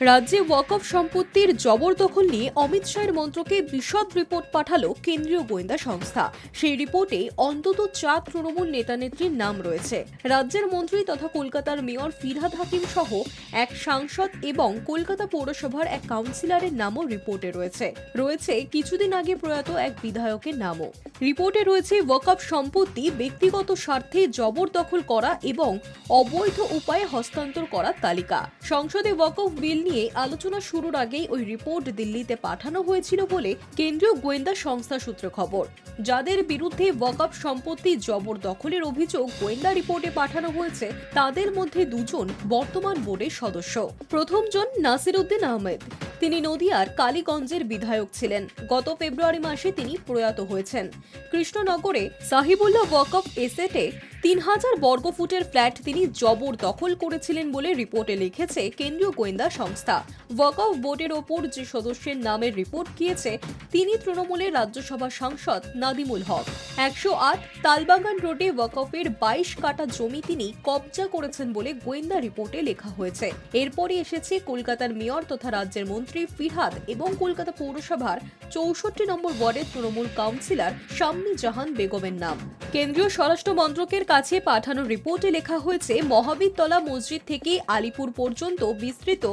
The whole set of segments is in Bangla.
রাজ্যে ওয়াকফ সম্পত্তির জবরদখল নিয়ে অমিত শাহের মন্ত্রকে বিশদ রিপোর্ট পাঠালো কেন্দ্রীয় গোয়েন্দা সংস্থা। সেই রিপোর্টে অন্তত চার তৃণমূল নেতানেত্রীর নাম রয়েছে। রাজ্যের মন্ত্রী তথা কলকাতার মেয়র ফিরহাদ হাকিম সহ এক সাংসদ এবং কলকাতা পৌরসভার এক কাউন্সিলরের নামও রিপোর্টে রয়েছে। রয়েছে কিছুদিন আগে প্রয়াত এক বিধায়কের নামও। রিপোর্টে রয়েছে ওয়াকফ সম্পত্তি, ব্যক্তিগত স্বার্থে জবরদখল করা এবং অবৈধ উপায়ে হস্তান্তর করার তালিকা। সংসদে ওয়াকফ বিল নিয়ে আলোচনা শুরুর আগেই ওই রিপোর্ট দিল্লিতে পাঠানো হয়েছিল বলে কেন্দ্রীয় গোয়েন্দা সংস্থা সূত্রে খবর। যাদের বিরুদ্ধে ওয়াকফ সম্পত্তি জবরদখলের অভিযোগ গোয়েন্দা রিপোর্টে পাঠানো হয়েছে, তাদের মধ্যে দুজন বর্তমান বোর্ডের সদস্য। প্রথমজন নাসির উদ্দিন আহমেদ। তিনি নদিয়ার কালীগঞ্জের বিধায়ক ছিলেন। গত ফেব্রুয়ারি মাসে তিনি প্রয়াত হয়েছেন। কৃষ্ণনগরে সাহিবুল্লাহ ওয়াকফ এসেটে তিন হাজার বর্গফুটের ফ্ল্যাট তিনি জবরদখল করেছিলেন বলে রিপোর্টে লিখেছে কেন্দ্রীয় গোয়েন্দা সংস্থা। ওয়াকফ বোর্ডের ওপর যে সদস্যের নামের রিপোর্ট গিয়েছে, তিনি তৃণমূলের রাজ্যসভা সাংসদ নাদিমুল হক। একশো আট তালবাগান রোডে ওয়াকফের বাইশ কাটা জমি তিনি কবজা করেছেন বলে গোয়েন্দা রিপোর্টে লেখা হয়েছে। এরপরই এসেছে কলকাতার মেয়র তথা রাজ্যের মন্ত্রী ফিরহাদ এবং কলকাতা পৌরসভার চৌষট্টি নম্বর ওয়ার্ডের তৃণমূল কাউন্সিলর শাম্মি জাহান বেগমের নাম। কেন্দ্রীয় স্বরাষ্ট্র মন্ত্রকের কাছে পাঠানো রিপোর্টে লেখা হয়েছে মহাবীরতলা মসজিদ থেকে আলিপুর পর্যন্ত বিস্তৃত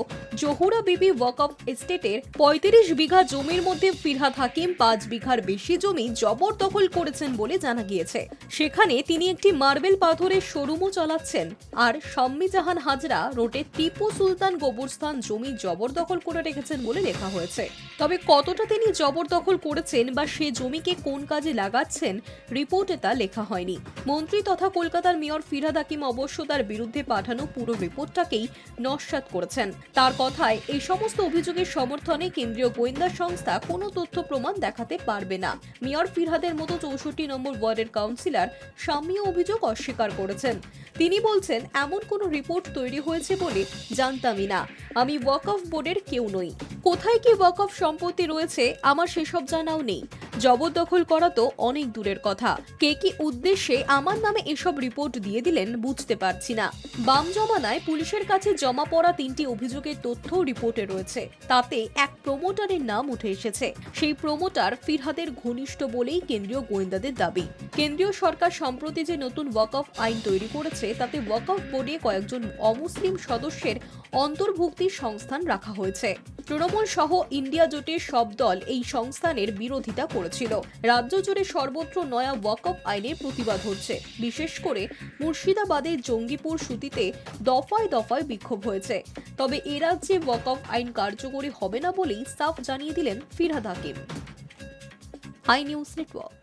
জহুরা বিবি ওয়াকফ এস্টেটের পঁয়ত্রিশ বিঘা জমির মধ্যে ফিরহাদ হাকিম পাঁচ বিঘার বেশি জমি জবরদখল করেছেন বলে জানা গিয়েছে। সেখানে তিনি একটি মার্বেল পাথরের শোরুমও চালাচ্ছেন। আর শাম্মি জাহান হাজরা রোডে টিপু সুলতান গোবরস্থান জমি জবরদখল করে রেখেছেন বলে লেখা হয়েছে। তবে কতটা তিনি জবরদখল করেছেন বা সে জমিকে কোন কাজে লাগাচ্ছেন রিপোর্টে তা লেখা হয়নি। মন্ত্রী তথা কলকাতার মেয়র ফিরহাদ হাকিম অবশ্য তার বিরুদ্ধে পাঠানো পুরো রিপোর্টটাকেই নস্যাৎ করেছেন। তার কথায় এই সমস্ত অভিযোগের সমর্থনে কেন্দ্রীয় গোয়েন্দা সংস্থা কোনো তথ্য প্রমাণ দেখাতে পারবে না। মেয়র ফিরহাদের মতো চৌষট্টি নম্বর ওয়ার্ডের কাউন্সিলর স্বামীও অভিযোগ অস্বীকার করেছেন। তিনি বলছেন, এমন কোনো রিপোর্ট তৈরি হয়েছে বলে জানতামই না। আমি ওয়াকফ বোর্ডের কেউ নই। কোথায় কি ওয়াকফ সম্পত্তি রয়েছে, আমার সেসব জানাও নেই। জবরদখল করা তো অনেক দূরের কথা। কে কি উদ্দেশ্যে আমার নামে এসব রিপোর্ট দিয়ে দিলেন বুঝতে পারছি না। বাম জমানায় পুলিশের কাছে জমা পড়া তিনটি অভিযোগের তথ্য রিপোর্টে রয়েছে। তাতে এক প্রমোটারের নাম উঠে এসেছে। সেই প্রমোটার ফিরহাদের ঘনিষ্ঠ বলেই কেন্দ্রীয় গোয়েন্দাদের দাবি। কেন্দ্রীয় সরকার সম্প্রতি যে নতুন ওয়াকফ আইন তৈরি করেছে, তাতে ওয়াকফ বোর্ডে কয়েকজন অমুসলিম সদস্যের অন্তর্ভুক্তির সংস্থান রাখা হয়েছে। তৃণমূল সহ ইন্ডিয়া জোটের সব দল এই সংস্থানের বিরোধিতা করেছিল। রাজ্য জুড়ে সর্বত্র নয়া ওয়াকফ আইনের প্রতিবাদ হচ্ছে। বিশেষ করে মুর্শিদাবাদের জঙ্গিপুর সুতিতে দফায় দফায় বিক্ষোভ হয়েছে। তবে এ রাজ্যে ওয়াকফ আইন কার্যকরী হবে না বলেই সাফ জানিয়ে দিলেন Firhad Hakim. I news network.